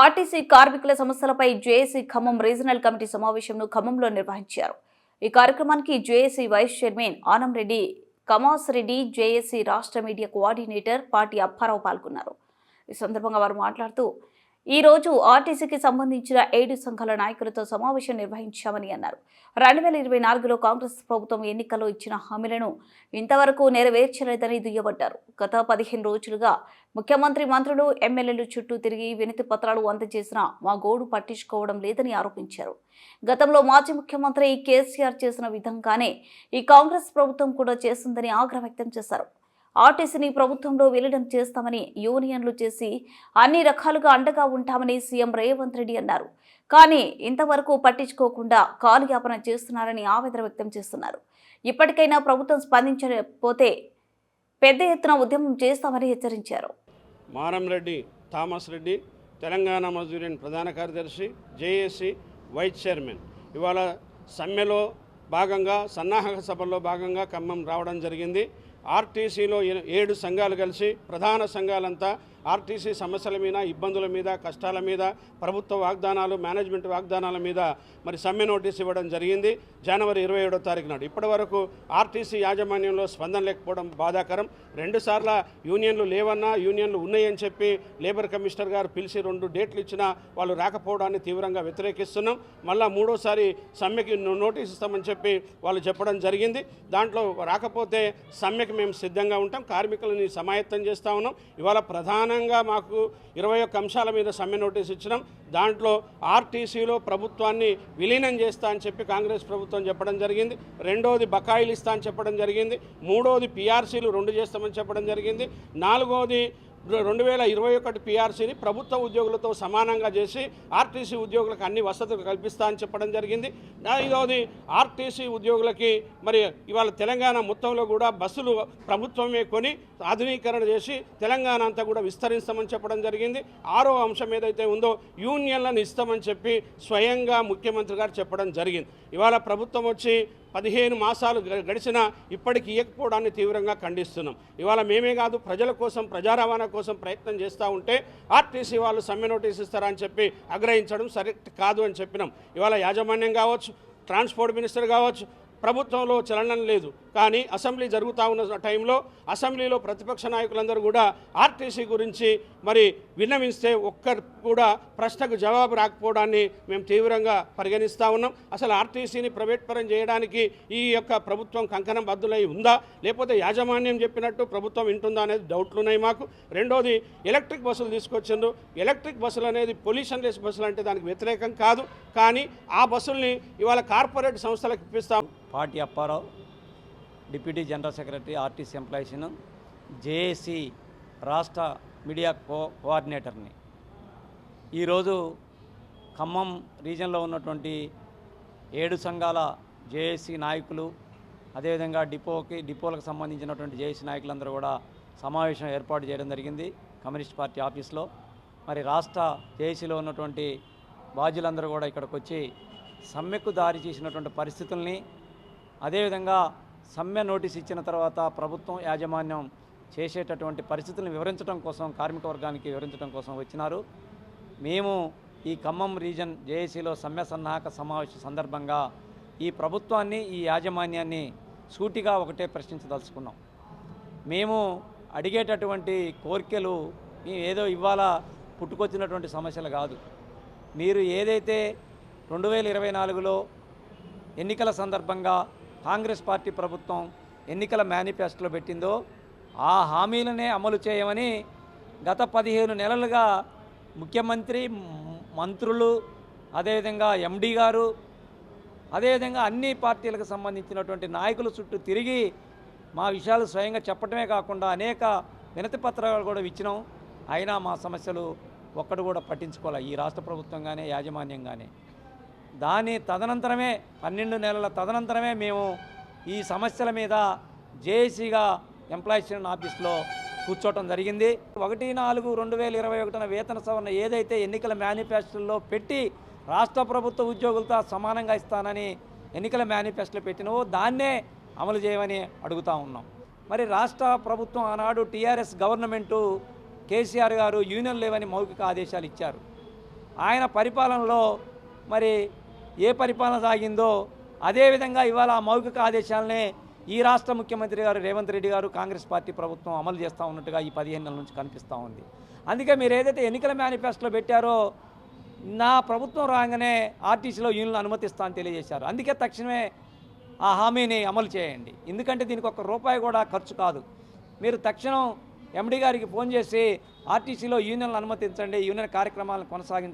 RTC కార్మికుల సమస్యలపై JAC Khammam regional committee సమావేశంను ఖమ్మంలో నిర్వహించారు. ఈ కార్యక్రమానికి JAC vice chairman Anam Reddy కమాస్ Reddy JAC రాష్ట్ర మీడియా కోఆర్డినేటర్ పార్టీ అప్పారావు పాల్గొన్నారు. ఈ సందర్భంగా వారు మాట్లాడుతూ ఈ రోజు ఆర్టీసీకి సంబంధించిన ఏడు సంఘాల నాయకులతో సమావేశం నిర్వహించామని అన్నారు. రెండు వేల ఇరవై నాలుగులో కాంగ్రెస్ ప్రభుత్వం ఎన్నికల్లో ఇచ్చిన హామీలను ఇంతవరకు నెరవేర్చలేదని దుయ్యబట్టారు గత పదిహేను రోజులుగా ముఖ్యమంత్రి మంత్రులు ఎమ్మెల్యేలు చుట్టూ తిరిగి వినతి పత్రాలు అందజేసినా మా గోడు పట్టించుకోవడం లేదని ఆరోపించారు. గతంలో మాజీ ముఖ్యమంత్రి కేసీఆర్ చేసిన విధంగానే ఈ కాంగ్రెస్ ప్రభుత్వం కూడా చేసిందని ఆగ్రహం వ్యక్తం చేశారు. ఆర్టీసీని ప్రభుత్వంలో విలీనం చేస్తామని యూనియన్లు చేసి అన్ని రకాలుగా అండగా ఉంటామని సీఎం రేవంత్ రెడ్డి అన్నారు. కానీ ఇంతవరకు పట్టించుకోకుండా కాలయాపన చేస్తున్నారని ఆవేదన వ్యక్తం చేస్తున్నారు. ఇప్పటికైనా ప్రభుత్వం స్పందించకపోతే పెద్ద ఎత్తున ఉద్యమం చేస్తామని హెచ్చరించారు. మారం రెడ్డి థామస్ రెడ్డి తెలంగాణ మజూరియన్ ప్రధాన కార్యదర్శి జేఏసీ వైస్ చైర్మన్. ఇవాళ సమ్మెలో భాగంగా సన్నాహక సభలో భాగంగా ఖమ్మం రావడం జరిగింది. ఆర్టీసీలో ఏడు సంఘాలు కలిసి ప్రధాన సంఘాలంతా ఆర్టీసీ సమస్యల మీద ఇబ్బందుల మీద కష్టాల మీద ప్రభుత్వ వాగ్దానాలు మేనేజ్మెంట్ వాగ్దానాల మీద మరి సమ్మె నోటీస్ ఇవ్వడం జరిగింది. జనవరి ఇరవై ఏడో తారీఖు నాడు. ఇప్పటి వరకు ఆర్టీసీ యాజమాన్యంలో స్పందన లేకపోవడం బాధాకరం. రెండుసార్ల యూనియన్లు లేవన్నా యూనియన్లు ఉన్నాయని చెప్పి లేబర్ కమిషనర్ గారు పిలిచి రెండు డేట్లు ఇచ్చినా వాళ్ళు రాకపోవడాన్ని తీవ్రంగా వ్యతిరేకిస్తున్నాం. మళ్ళా మూడోసారి సమ్మెకి నో- నోటీస్ ఇస్తామని చెప్పి వాళ్ళు చెప్పడం జరిగింది. దాంట్లో రాకపోతే సమ్మెకి మేము సిద్ధంగా ఉంటాం. కార్మికులని సమాయత్తం చేస్తూ ఉన్నాం. ఇవాళ ప్రధాన ప్రధానంగా మాకు ఇరవై ఒక్క అంశాల మీద సమ్మె నోటీస్ ఇచ్చినాం. దాంట్లో ఆర్టీసీలో ప్రభుత్వాన్ని విలీనం చేస్తా అని చెప్పి కాంగ్రెస్ ప్రభుత్వం చెప్పడం జరిగింది. రెండోది బకాయిలు ఇస్తా అని చెప్పడం జరిగింది. మూడోది పిఆర్సీలు రెండు చేస్తామని చెప్పడం జరిగింది. నాలుగోది రెండు వేల ఇరవై ఒకటి పిఆర్సీని ప్రభుత్వ ఉద్యోగులతో సమానంగా చేసి ఆర్టీసీ ఉద్యోగులకు అన్ని వసతులు కల్పిస్తా అని చెప్పడం జరిగింది. ఐదవది ఆర్టీసీ ఉద్యోగులకి మరి ఇవాళ తెలంగాణ మొత్తంలో కూడా బస్సులు ప్రభుత్వమే కొని ఆధునీకరణ చేసి తెలంగాణ అంతా కూడా విస్తరిస్తామని చెప్పడం జరిగింది. ఆరో అంశం ఏదైతే ఉందో యూనియన్లను ఇస్తామని చెప్పి స్వయంగా ముఖ్యమంత్రి గారు చెప్పడం జరిగింది. ఇవాళ ప్రభుత్వం వచ్చి పదిహేను మాసాలు గ- గడిచినా ఇప్పటికి ఇవ్వకపోవడాన్ని తీవ్రంగా ఖండిస్తున్నాం. ఇవాళ మేమే కాదు ప్రజల కోసం ప్రజా రవాణా కోసం ప్రయత్నం చేస్తూ ఉంటే ఆర్టీసీ వాళ్ళు సమ్మె నోటీస్ ఇస్తారని చెప్పి ఆగ్రహించడం సరి కాదు అని చెప్పినాం. ఇవాళ యాజమాన్యం కావచ్చు ట్రాన్స్పోర్ట్ మినిస్టర్ కావచ్చు ప్రభుత్వంలో చలనం లేదు. కానీ అసెంబ్లీ జరుగుతూ ఉన్న టైంలో అసెంబ్లీలో ప్రతిపక్ష నాయకులందరూ కూడా ఆర్టీసీ గురించి మరి విన్నవిస్తే ఒక్కరు కూడా ప్రశ్నకు జవాబు రాకపోవడాన్ని మేము తీవ్రంగా పరిగణిస్తూ ఉన్నాం. అసలు ఆర్టీసీని ప్రైవేట్ పరం చేయడానికి ఈ యొక్క ప్రభుత్వం కంకణం బద్దులై ఉందా? లేకపోతే యాజమాన్యం చెప్పినట్టు ప్రభుత్వం వింటుందా అనేది డౌట్లు ఉన్నాయి మాకు. రెండోది ఎలక్ట్రిక్ బస్సులు తీసుకొచ్చిండ్రు. ఎలక్ట్రిక్ బస్సులు అనేది పొల్యూషన్ లెస్ బస్సులు అంటే దానికి వ్యతిరేకం కాదు. కానీ ఆ బస్సుల్ని ఇవాళ కార్పొరేట్ సంస్థలకు ఇప్పిస్తాం. Party Apparao deputy general secretary RTC ఎంప్లాయీస్ను JAC రాష్ట్ర మీడియా కో కోఆర్డినేటర్ని. ఈరోజు ఖమ్మం రీజన్లో ఉన్నటువంటి ఏడు సంఘాల జేఏసీ నాయకులు అదేవిధంగా డిపోకి డిపోలకు సంబంధించినటువంటి జేఏసీ నాయకులందరూ కూడా సమావేశం ఏర్పాటు చేయడం జరిగింది కమ్యూనిస్ట్ పార్టీ ఆఫీస్లో. మరి రాష్ట్ర జేఏసీలో ఉన్నటువంటి బాధ్యులందరూ కూడా ఇక్కడికి వచ్చి సమ్మెకు దారి చేసినటువంటి పరిస్థితుల్ని అదేవిధంగా సమ్మె నోటీస్ ఇచ్చిన తర్వాత ప్రభుత్వం యాజమాన్యం చేసేటటువంటి పరిస్థితులను వివరించడం కోసం కార్మిక వర్గానికి వివరించడం కోసం వచ్చినారు. మేము ఈ ఖమ్మం రీజన్ జేఏసీలో సమ్మె సన్నాహక సమావేశం సందర్భంగా ఈ ప్రభుత్వాన్ని ఈ యాజమాన్యాన్ని సూటిగా ఒకటే ప్రశ్నించదలుచుకున్నాం. మేము అడిగేటటువంటి కోరికలు ఏదో ఇవాళ పుట్టుకొచ్చినటువంటి సమస్యలు కాదు. మీరు ఏదైతే రెండు వేల ఇరవై నాలుగులో ఎన్నికల సందర్భంగా కాంగ్రెస్ పార్టీ ప్రభుత్వం ఎన్నికల మేనిఫెస్టోలో పెట్టిందో ఆ హామీలనే అమలు చేయమని గత పదిహేను నెలలుగా ముఖ్యమంత్రి మంత్రులు అదేవిధంగా ఎండీ గారు అదేవిధంగా అన్ని పార్టీలకు సంబంధించినటువంటి నాయకుల చుట్టూ తిరిగి మా విషయాలు స్వయంగా చెప్పడమే కాకుండా అనేక వినతి పత్రాలు కూడా ఇచ్చినాం. అయినా మా సమస్యలు ఒక్కడు కూడా పట్టించుకోవాలి ఈ రాష్ట్ర ప్రభుత్వం కానీ యాజమాన్యం కానీ దాని తదనంతరమే పన్నెండు నెలల తదనంతరమే మేము ఈ సమస్యల మీద జేఏసీగా ఎంప్లాయీస్ యూనియన్ ఆఫీస్లో కూర్చోవటం జరిగింది. ఒకటి నాలుగు రెండు వేల ఇరవై ఒకటిన వేతన సవరణ ఏదైతే ఎన్నికల మేనిఫెస్టోలో పెట్టి రాష్ట్ర ప్రభుత్వ ఉద్యోగులతో సమానంగా ఇస్తానని ఎన్నికల మేనిఫెస్టోలో పెట్టినవో దాన్నే అమలు చేయమని అడుగుతా ఉన్నాం. మరి రాష్ట్ర ప్రభుత్వం ఆనాడు టీఆర్ఎస్ గవర్నమెంటు కేసీఆర్ గారు యూనియన్ లేవని మౌఖిక ఆదేశాలు ఇచ్చారు. ఆయన పరిపాలనలో మరి ఏ పరిపాలన సాగిందో అదేవిధంగా ఇవాళ ఆ మౌఖిక ఆదేశాలనే ఈ రాష్ట్ర ముఖ్యమంత్రి గారు రేవంత్ రెడ్డి గారు కాంగ్రెస్ పార్టీ ప్రభుత్వం అమలు చేస్తూ ఉన్నట్టుగా ఈ పదిహేను నెలల నుంచి కనిపిస్తూ ఉంది. అందుకే మీరు ఏదైతే ఎన్నికల మేనిఫెస్టోలో పెట్టారో నా ప్రభుత్వం రాగానే ఆర్టీసీలో యూనియన్లు అనుమతిస్తా అని తెలియజేశారు. అందుకే తక్షణమే ఆ హామీని అమలు చేయండి. ఎందుకంటే దీనికి ఒక రూపాయి కూడా ఖర్చు కాదు. మీరు తక్షణం ఎండి గారికి ఫోన్ చేసి ఆర్టీసీలో యూనియన్లు అనుమతించండి యూనియన్ కార్యక్రమాలను కొనసాగించండి.